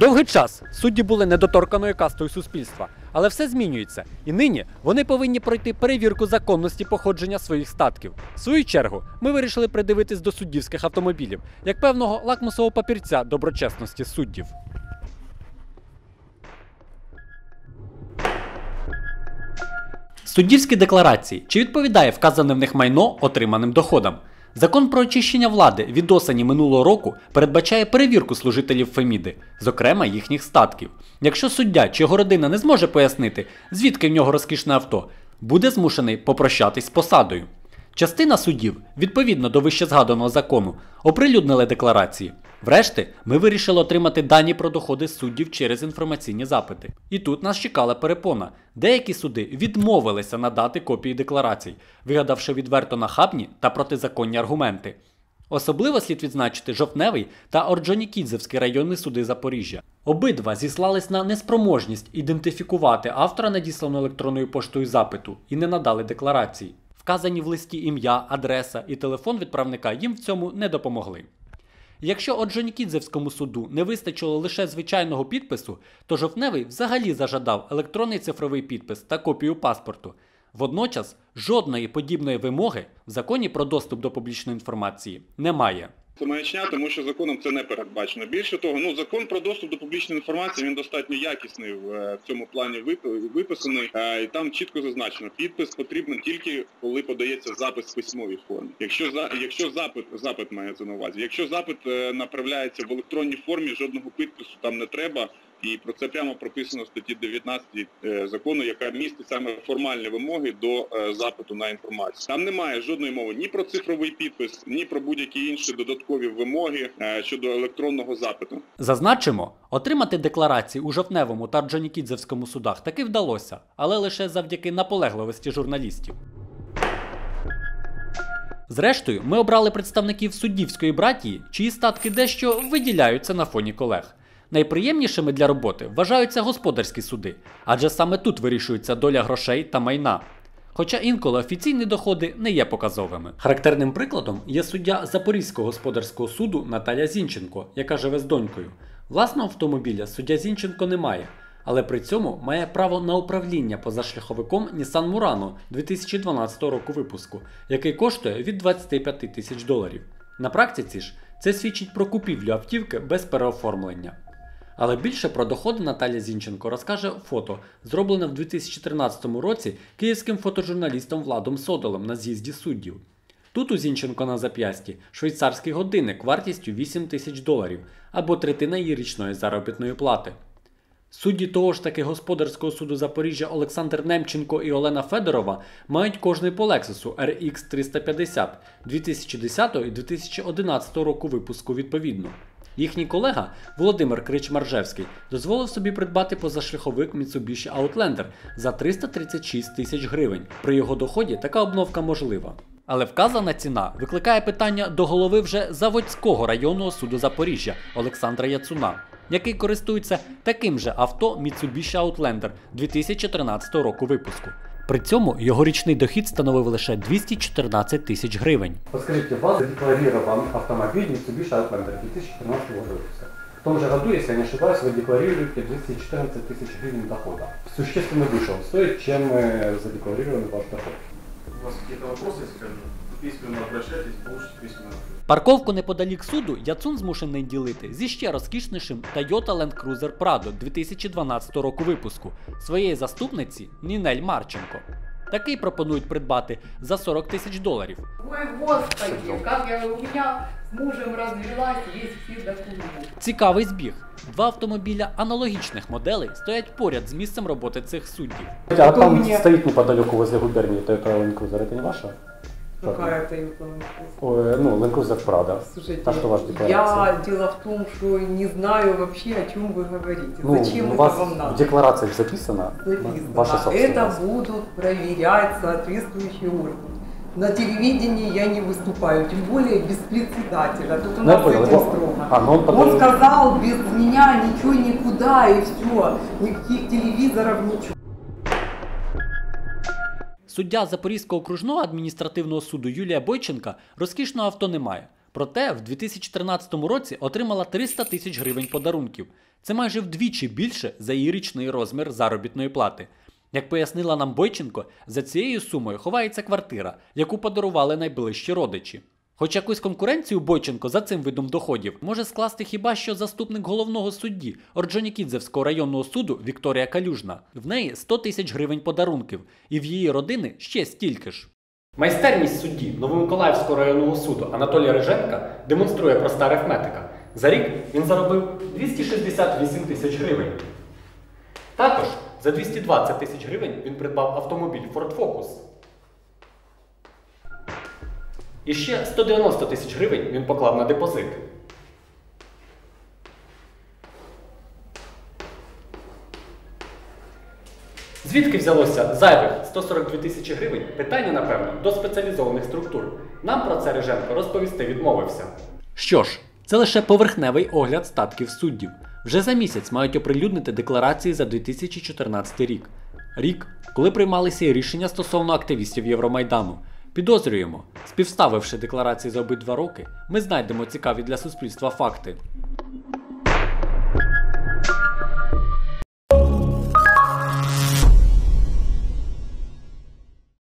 Довгий час судді були недоторканою кастою суспільства, але все змінюється, і нині вони повинні пройти перевірку законності походження своїх статків. В свою чергу, ми вирішили придивитись до суддівських автомобілів як певного лакмусового папірця доброчесності суддів. Суддівські декларації чи відповідає вказане в них майно отриманим доходам? Закон про очищення влади від осені минулого року передбачає перевірку служителів Феміди, зокрема їхніх статків. Якщо суддя чи його родина не зможе пояснити, звідки в нього розкішне авто, буде змушений попрощатись з посадою. Частина суддів, відповідно до вищезгаданого закону, оприлюднили декларації. Врешті, ми вирішили отримати дані про доходи суддів через інформаційні запити. І тут нас чекала перепона. Деякі суди відмовилися надати копії декларацій, вигадавши відверто нахабні та протизаконні аргументи. Особливо слід відзначити Жовтневий та Орджонікідзевський районні суди Запоріжжя. Обидва зіслались на неспроможність ідентифікувати автора надісланого електронною поштою запиту і не надали декларації. Вказані в листі ім'я, адреса і телефон відправника їм в цьому не допомогли. Якщо Оджонікідзевському суду не вистачило лише звичайного підпису, то Жовтневий взагалі зажадав електронний цифровий підпис та копію паспорту. Водночас жодної подібної вимоги в законі про доступ до публічної інформації немає. Це маячня, тому що законом це не передбачено. Більше того, ну закон про доступ до публічної інформації він достатньо якісний в, е, цьому плані виписаний, е, і там чітко зазначено, підпис потрібен тільки коли подається запит в письмовій формі. Якщо якщо запит запит має на увазі, якщо запит е, направляється в електронній формі, жодного підпису там не треба. І про це прямо прописано в статті 19 е, закону, яка містить саме формальні вимоги до е, запиту на інформацію. Там немає жодної мови ні про цифровий підпис, ні про будь-які інші додаткові вимоги е, щодо електронного запиту. Зазначимо, отримати декларації у Жовтневому та Орджонікідзевському судах таки вдалося, але лише завдяки наполегливості журналістів. Зрештою, ми обрали представників суддівської братії, чиї статки дещо виділяються на фоні колег. Найприємнішими для роботи вважаються господарські суди, адже саме тут вирішується доля грошей та майна. Хоча інколи офіційні доходи не є показовими. Характерним прикладом є суддя Запорізького господарського суду Наталя Зінченко, яка живе з донькою. Власного автомобіля суддя Зінченко не має, але при цьому має право на управління позашляховиком Nissan Murano 2012 року випуску, який коштує від 25 тисяч доларів. На практиці ж це свідчить про купівлю автівки без переоформлення. Але більше про доходи Наталя Зінченко розкаже фото, зроблене в 2013 році київським фотожурналістом Владом Содолем на з'їзді суддів. Тут у Зінченко на зап'ясті швейцарський годинник вартістю 8 тисяч доларів або третина її річної заробітної плати. Судді того ж таки господарського суду Запоріжжя Олександр Немченко і Олена Федорова мають кожний по Lexus RX 350 2010 і 2011 року випуску відповідно. Їхній колега Володимир Крич-Маржевський дозволив собі придбати позашляховик Mitsubishi Outlander за 336 тисяч гривень. При його доході така обновка можлива. Але вказана ціна викликає питання до голови вже Заводського районного суду Запоріжжя Олександра Яцуна, який користується таким же авто Mitsubishi Outlander 2013 року випуску. При цьому його річний дохід становив лише 214 тисяч гривень. Подскажите, у вас задекларирован автомобиль Mitsubishi Outlander 2014 года выпуска. В том же году, если я не ошибаюсь, вы декларируете 214 тысяч гривен дохода. Существенно выше он стоит, чем э, задекларированный ваш доход. У вас какие-то вопросы, если скажем, письменно обращайтесь, получите письменный ответ. Парковку неподалік суду Яцун змушений ділити зі ще розкішнішим Toyota Land Cruiser Prado 2012 року випуску своєї заступниці Нінель Марченко. Такий пропонують придбати за 40 тисяч доларів. Ой, господи, как я у меня с мужем развелась, есть все документы. Цікавий збіг. Два автомобіля аналогічних моделей стоять поряд з місцем роботи цих суддів. А там стоит неподалеку возле губернии Toyota Land Cruiser, это не ваша? Какая это ну, Land Cruiser Prado. Слушайте, А что ваша декларация? я дело в том, что не знаю вообще, о чем вы говорите. Ну, Зачем у это вас вам в надо? декларациях записано, Написано. ваша Это собственность. будут проверять соответствующие органы. На телевидении я не выступаю, тем более без председателя. Тут у Ну, нас понял, этим строго. А, ну он Он потом... сказал, без меня ничего никуда и все. Никаких телевизоров, ничего. Суддя Запорізького окружного адміністративного суду Юлія Бойченка розкішного авто не має. Проте в 2013 році отримала 300 тисяч гривень подарунків. Це майже вдвічі більше за її річний розмір заробітної плати. Як пояснила нам Бойченко, за цією сумою ховається квартира, яку подарували найближчі родичі. Хоч якусь конкуренцію Бойченко за цим видом доходів може скласти хіба що заступник головного судді Орджонікідзевського районного суду Вікторія Калюжна. В неї 100 тисяч гривень подарунків, і в її родини ще стільки ж. Майстерність судді Новомиколаївського районного суду Анатолія Риженка демонструє проста арифметика. За рік він заробив 268 тисяч гривень. Також за 220 тисяч гривень він придбав автомобіль Ford Focus. І ще 190 тисяч гривень він поклав на депозит. Звідки взялося зайвих 142 тисячі гривень? Питання, напевно, до спеціалізованих структур. Нам про це Риженко розповісти відмовився. Що ж, це лише поверхневий огляд статків суддів. Вже за місяць мають оприлюднити декларації за 2014 рік. Рік, коли приймалися і рішення стосовно активістів Євромайдану. Підозрюємо, співставивши декларації за обидва роки, ми знайдемо цікаві для суспільства факти.